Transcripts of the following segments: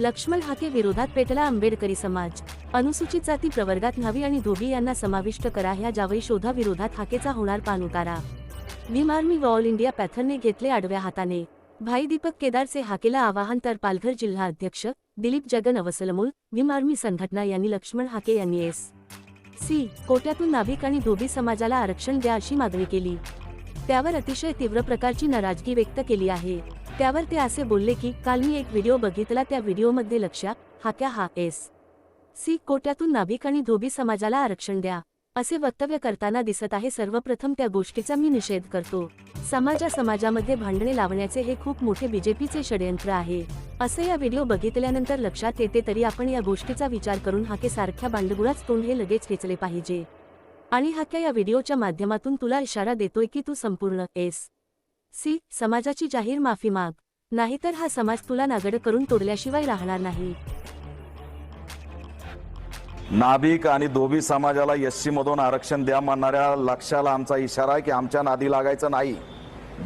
लक्ष्मण हाके विरोधात पेटला आंबेडकरी समाज. अनुसूचित जाती प्रवर्गात न्हावी आणि धोबी यांना समाविष्ट करा ह्या जावई शोधा विरोधात हाकेचा होणार पाणउतारा भीम आर्मी व ऑल इंडिया पॅथरने घेतले आडव्या हाताने. भाई दीपक केदारचे हाकेला आवाहन तर पालघर जिल्हा अध्यक्ष दिलीप जगन अवसलमूल भीम आर्मी संघटना यांनी लक्ष्मण हाके यांनी एस. सी. कोट्यातून नाभिक आणि धोबी समाजाला आरक्षण द्या अशी मागणी केली. त्यावर अतिशय तीव्र प्रकारची नाराजगी व्यक्त केली आहे. त्यावर ते असे बोलले की काल मी एक व्हिडिओ बघितला त्या व्हिडिओमध्ये लक्षात हाक्या हा एस. सी. कोट्यातून नाभिक आणि धोबी समाजाला आरक्षण द्या. असे वक्तव्य करताना दिसत आहे. सर्वप्रथम त्या गोष्टीचा मी निषेध करतो. समाजा समाजामध्ये भांडणे लावण्याचे हे खूप मोठे बीजेपीचे षडयंत्र आहे. असे या व्हिडिओ बघितल्यानंतर लक्षात येते तरी आपण या गोष्टीचा विचार करून हाके सारख्या बांडगुळाच तोंड हे लगेच खेचले पाहिजे. आणि हाक्या या व्हिडिओच्या माध्यमातून तुला इशारा देतोय की तू संपूर्ण एस. सी समाजाची जाहीर माफी माग. नाहीतर हा समाज तुला नागड करून तोडल्याशिवाय राहणार नाही. नाभिक आणि धोबी समाजाला एससी मधून आरक्षण द्या म्हणणाऱ्या लक्षाला आमचा इशारा आहे की आमच्या नादी लागायचं नाही.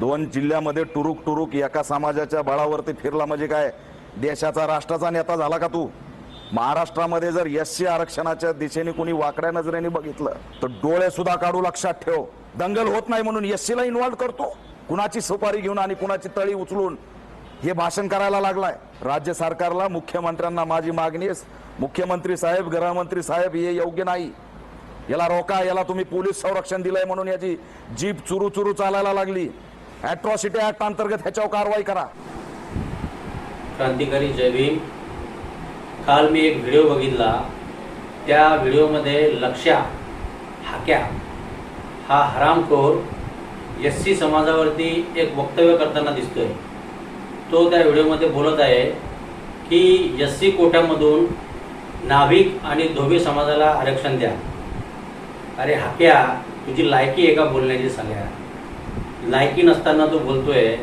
दोन जिल्ह्यामध्ये टुरुक टुरुक एका समाजाच्या बळावरती फिरला म्हणजे काय? देशाचा राष्ट्राचा नेता झाला का तू? महाराष्ट्रामध्ये जर एससी आरक्षणाच्या दिशेने कुणी वाकड्या नजरेने बघितलं तर डोळे सुद्धा काढू लक्षात ठेव. दंगल होत नाही म्हणून एससीला इन्व्हॉल्व्ह करतो. कुणाची सुपारी घेऊन आणि कुणाची तळी उचलून हे भाषण करायला लागलाय. राज्य सरकारला मुख्यमंत्र्यांना माझी मागणी मुख्यमंत्री साहेब गृहमंत्री साहेब हे योग्य नाही. याला रोका याला तुम्ही पोलीस संरक्षण दिलंय म्हणून याची जीप चुरू चुरू चालायला लागली. ॲट्रॉसिटी ऍक्ट अंतर्गत ह्याच्यावर कारवाई करा. क्रांतिकारी जयभीम काल मी एक व्हिडिओ बघितला. त्या व्हिडिओमध्ये लक्ष्या हाक्या हा हरामखोर एस सी समाजावरती एक वक्तव्य करताना दिसतोय. तो त्या व्हिडिओमध्ये बोलत आहे की एस सी कोट्यामधून नाभिक आणि धोबी समाजाला आरक्षण द्या. अरे हाक्या तुझी लायकी आहे का बोलण्याची सांगा लायकी नसताना तू बोलतोय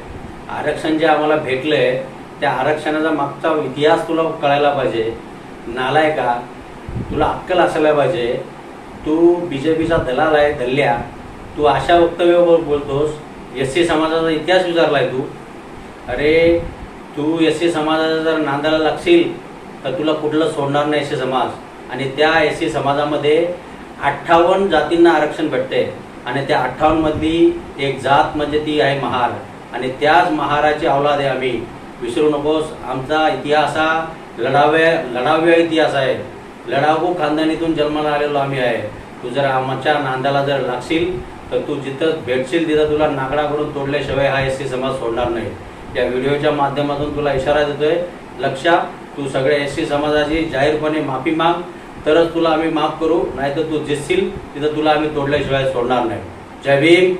आरक्षण जे आम्हाला भेटलंय त्या आरक्षणाचा मागचा इतिहास तुला कळायला पाहिजे. नालाय का? तुला अक्कल असायला पाहिजे. तू बी जे पीचा दलाल आहे दल्ल्या. तू अशा वक्तव्यावर बोलतोस एस सी समाजाचा इतिहास विचारलाय तू. अरे तू एस सी समाजाचा जर नांदायला लागशील तर तुला कुठलं सोडणार नाही एस सी समाज. आणि त्या एस सी समाजामध्ये अठ्ठावन्न जातींना आरक्षण भेटते आणि त्या अठ्ठावन्नमधली एक जात म्हणजे ती आहे महार. आणि त्याच महाराची अवलाद आहे आम्ही. विसरू नकोस आमचा इतिहास हा लढाव्या लढाव्या इतिहास आहे. लढाऊ खानदानीतून जन्माला आलेलो आम्ही आहे. तू जर आमच्या नांदाला जर लागशील तर तू जिथं भेटशील तिथं तुला नागडाकडून तोडल्याशिवाय हा एस सी समाज सोडणार नाही. या व्हिडिओच्या माध्यमातून तुला इशारा देतोय लक्षा तू सगळ्या एस सी समाजाची जाहीरपणे माफी माग तरच तुला आम्ही माफ करू नाहीतर तू जिसशील तिथं तुला आम्ही तोडल्याशिवाय सोडणार नाही. जय भीम.